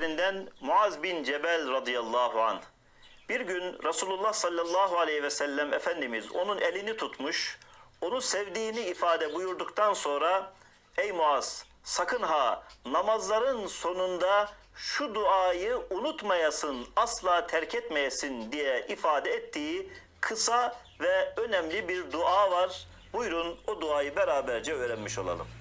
büyüklerinden Muaz bin Cebel radıyallahu an. Bir gün Resulullah sallallahu aleyhi ve sellem Efendimiz onun elini tutmuş, onu sevdiğini ifade buyurduktan sonra Ey Muaz sakın ha namazların sonunda şu duayı unutmayasın, asla terk etmeyesin diye ifade ettiği kısa ve önemli bir dua var. Buyurun o duayı beraberce öğrenmiş olalım.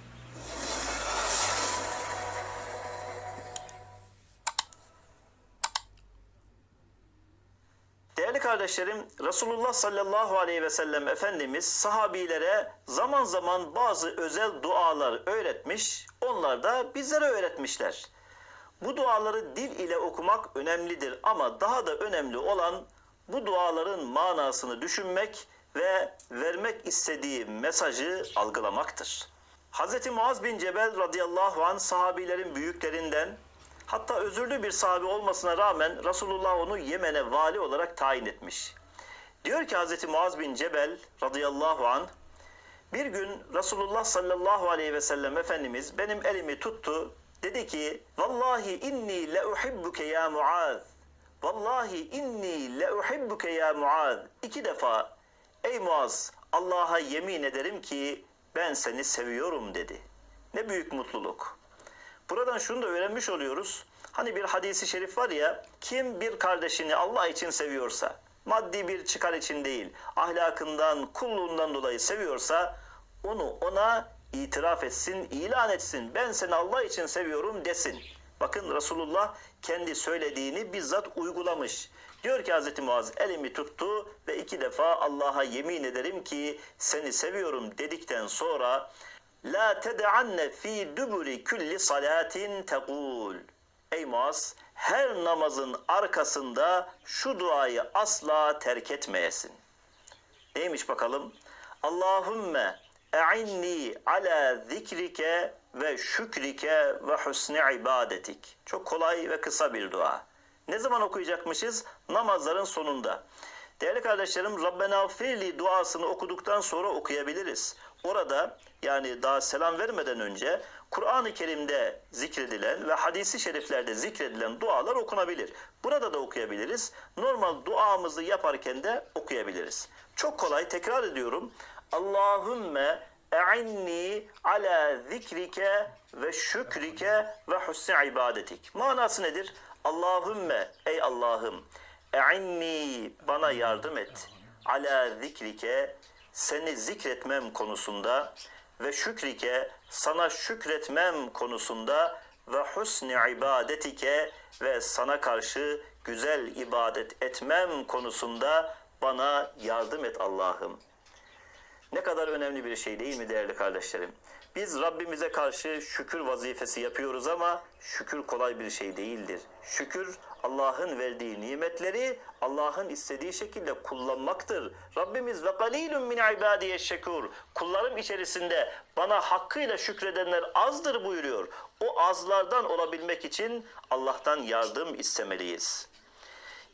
Değerli kardeşlerim, Resulullah sallallahu aleyhi ve sellem Efendimiz sahabilere zaman zaman bazı özel dualar öğretmiş, onlar da bizlere öğretmişler. Bu duaları dil ile okumak önemlidir ama daha da önemli olan bu duaların manasını düşünmek ve vermek istediği mesajı algılamaktır. Hz. Muaz bin Cebel radıyallahu an sahabilerin büyüklerinden hatta özürlü bir sahabe olmasına rağmen Resulullah onu Yemen'e vali olarak tayin etmiş. Diyor ki Hz. Muaz bin Cebel radıyallahu an bir gün Resulullah sallallahu aleyhi ve sellem Efendimiz benim elimi tuttu. Dedi ki Vallahi inni le uhibbuke ya Muaz. Vallahi inni le uhibbuke ya Muaz. İki defa ey Muaz Allah'a yemin ederim ki ben seni seviyorum dedi. Ne büyük mutluluk. Buradan şunu da öğrenmiş oluyoruz. Hani bir hadisi şerif var ya, kim bir kardeşini Allah için seviyorsa, maddi bir çıkar için değil, ahlakından, kulluğundan dolayı seviyorsa, onu ona itiraf etsin, ilan etsin. Ben seni Allah için seviyorum desin. Bakın Resulullah kendi söylediğini bizzat uygulamış. Diyor ki Hz. Muaz elimi tuttu ve iki defa Allah'a yemin ederim ki seni seviyorum dedikten sonra La ted'anne fi duburi kulli salatin tekul. Ey Muaz, her namazın arkasında şu duayı asla terk etmeyesin. Neymiş bakalım? Allahümme e'inni ala zikrike ve şükrike ve husni ibadetik. Çok kolay ve kısa bir dua. Ne zaman okuyacakmışız? Namazların sonunda. Değerli kardeşlerim Rabbena firli duasını okuduktan sonra okuyabiliriz. Orada yani daha selam vermeden önce Kur'an-ı Kerim'de zikredilen ve hadisi şeriflerde zikredilen dualar okunabilir. Burada da okuyabiliriz. Normal duamızı yaparken de okuyabiliriz. Çok kolay tekrar ediyorum. Allahümme e'inni ala zikrike ve şükrike ve husni ibadetik. Manası nedir? Allahümme ey Allah'ım e'inni bana yardım et. Ala zikrike seni zikretmem konusunda ve şükrike sana şükretmem konusunda ve husni ibadetike ve sana karşı güzel ibadet etmem konusunda bana yardım et Allah'ım. Ne kadar önemli bir şey değil mi değerli kardeşlerim? Biz Rabbimize karşı şükür vazifesi yapıyoruz ama şükür kolay bir şey değildir. Şükür Allah'ın verdiği nimetleri Allah'ın istediği şekilde kullanmaktır. Rabbimiz ve galilun min ibadiye şekur. Kullarım içerisinde bana hakkıyla şükredenler azdır buyuruyor. O azlardan olabilmek için Allah'tan yardım istemeliyiz.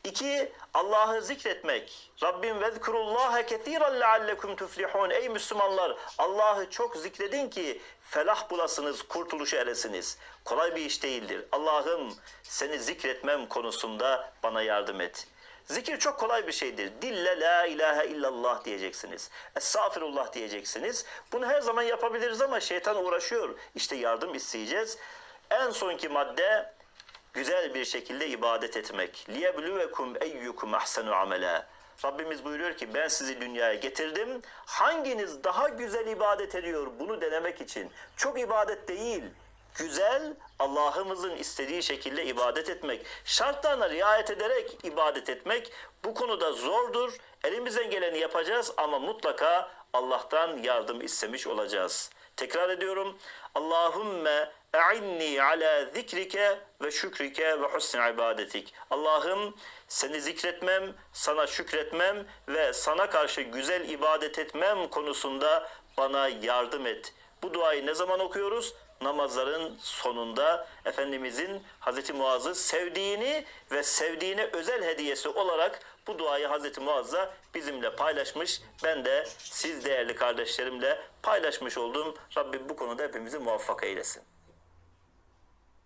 İki, Allah'ı zikretmek. Rabbim vezkurullaha ketiren leallekum tuflihun. Ey Müslümanlar Allah'ı çok zikredin ki felah bulasınız, kurtuluşa eresiniz. Kolay bir iş değildir. Allah'ım seni zikretmem konusunda bana yardım et. Zikir çok kolay bir şeydir. Dille la ilahe illallah diyeceksiniz. Estağfirullah diyeceksiniz. Bunu her zaman yapabiliriz ama şeytan uğraşıyor. İşte yardım isteyeceğiz. En sonki madde güzel bir şekilde ibadet etmek. لِيَبْلُوَكُمْ اَيُّكُمْ اَحْسَنُ عَمَلًا Rabbimiz buyuruyor ki ben sizi dünyaya getirdim. Hanginiz daha güzel ibadet ediyor bunu denemek için. Çok ibadet değil. Güzel Allah'ımızın istediği şekilde ibadet etmek. Şartlarına riayet ederek ibadet etmek bu konuda zordur. Elimizden geleni yapacağız ama mutlaka Allah'tan yardım istemiş olacağız. Tekrar ediyorum. Allahümme e'inni ala zikrike ve şükrike ve husni ibadetik. Allah'ım seni zikretmem, sana şükretmem ve sana karşı güzel ibadet etmem konusunda bana yardım et. Bu duayı ne zaman okuyoruz? Namazların sonunda Efendimizin Hazreti Muaz'ı sevdiğini ve sevdiğine özel hediyesi olarak bu duayı Hazreti Muaz'la bizimle paylaşmış. Ben de siz değerli kardeşlerimle paylaşmış oldum. Rabbim bu konuda hepimizi muvaffak eylesin.